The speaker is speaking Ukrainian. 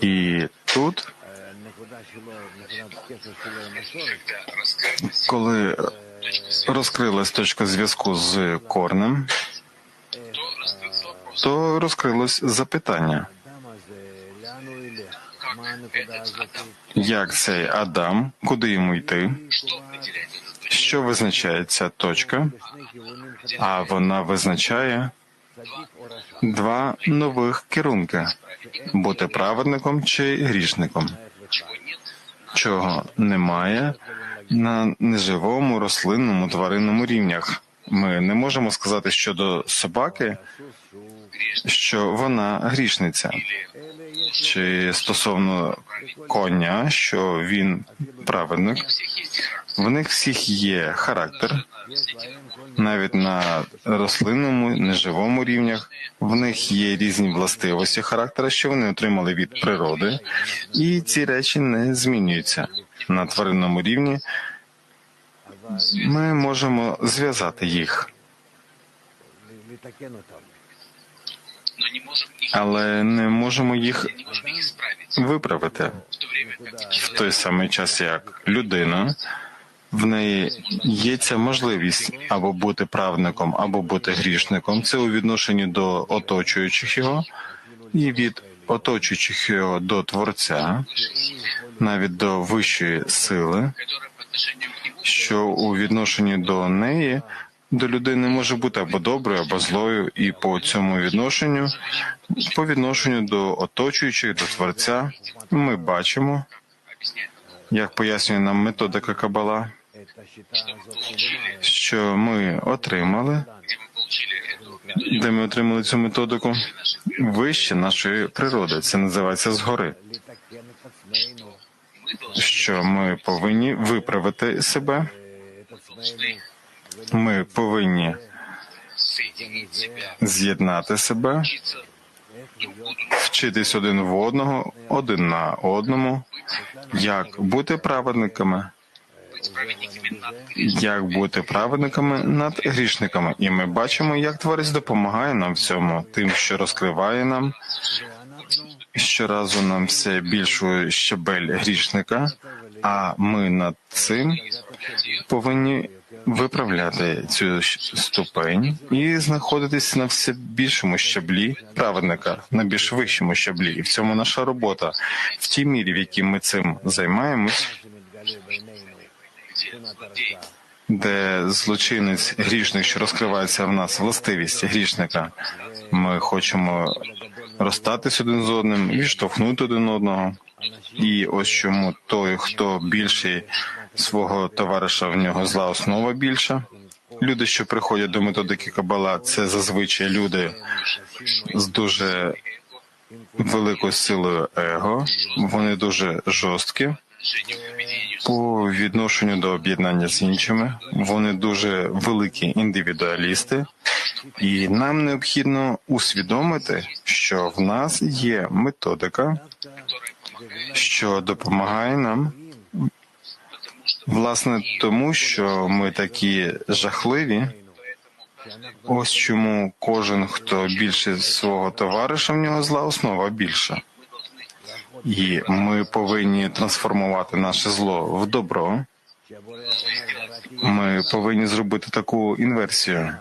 І тут, коли розкрилась точка зв'язку з корнем, то розкрилось запитання, як цей Адам, куди йому йти, що визначає ця точка, а вона визначає два нових керунки бути праведником чи грішником, чого немає на неживому, рослинному, тваринному рівнях. Ми не можемо сказати щодо собаки, що вона грішниця, чи стосовно коня, що він праведник. В них всіх є характер, навіть на рослинному, неживому рівнях. В них є різні властивості характера, що вони отримали від природи, і ці речі не змінюються на тваринному рівні. Ми можемо зв'язати їх, але не можемо їх виправити в той самий час, як людина. В неї є ця можливість або бути правником, або бути грішником. Це у відношенні до оточуючих його і від оточуючих його до творця, навіть до вищої сили, що у відношенні до неї до людини може бути або доброю, або злою, і по цьому відношенню, по відношенню до оточуючих, до творця, ми бачимо, як пояснює нам методика Кабала, що ми отримали, где мы получили эту методику де ми отримали цю методику вище нашої природи. Це називається згори. мы должны Що ми повинні виправити себе, ми повинні соединить себя, з'єднати себе, вчитись один в одного, один на одному, як бути праведниками, як бути праведниками над грішниками. І ми бачимо, як творець допомагає нам в цьому, тим, що розкриває нам щоразу нам все більшу щебель грішника, а ми над цим повинні виправляти цю ступень і знаходитись на все більшому щаблі праведника, на більш вищому щаблі. І в цьому наша робота. В тій мірі, в якій ми цим займаємось, де злочинець грішник, що розкривається в нас властивість грішника, ми хочемо розстатись один з одним, відштовхнути один одного. І ось чому той, хто більший свого товариша, в нього зла основа більша. Люди, що приходять до методики Кабала, це зазвичай люди з дуже великою силою его. Вони дуже жорсткі по відношенню до об'єднання з іншими. Вони дуже великі індивідуалісти, і нам необхідно усвідомити, що в нас є методика, що допомагає нам, власне, тому що ми такі жахливі. Ось чому кожен, хто більше свого товариша, в нього зла основа більша. І ми повинні трансформувати наше зло в добро. Ми повинні зробити таку інверсію.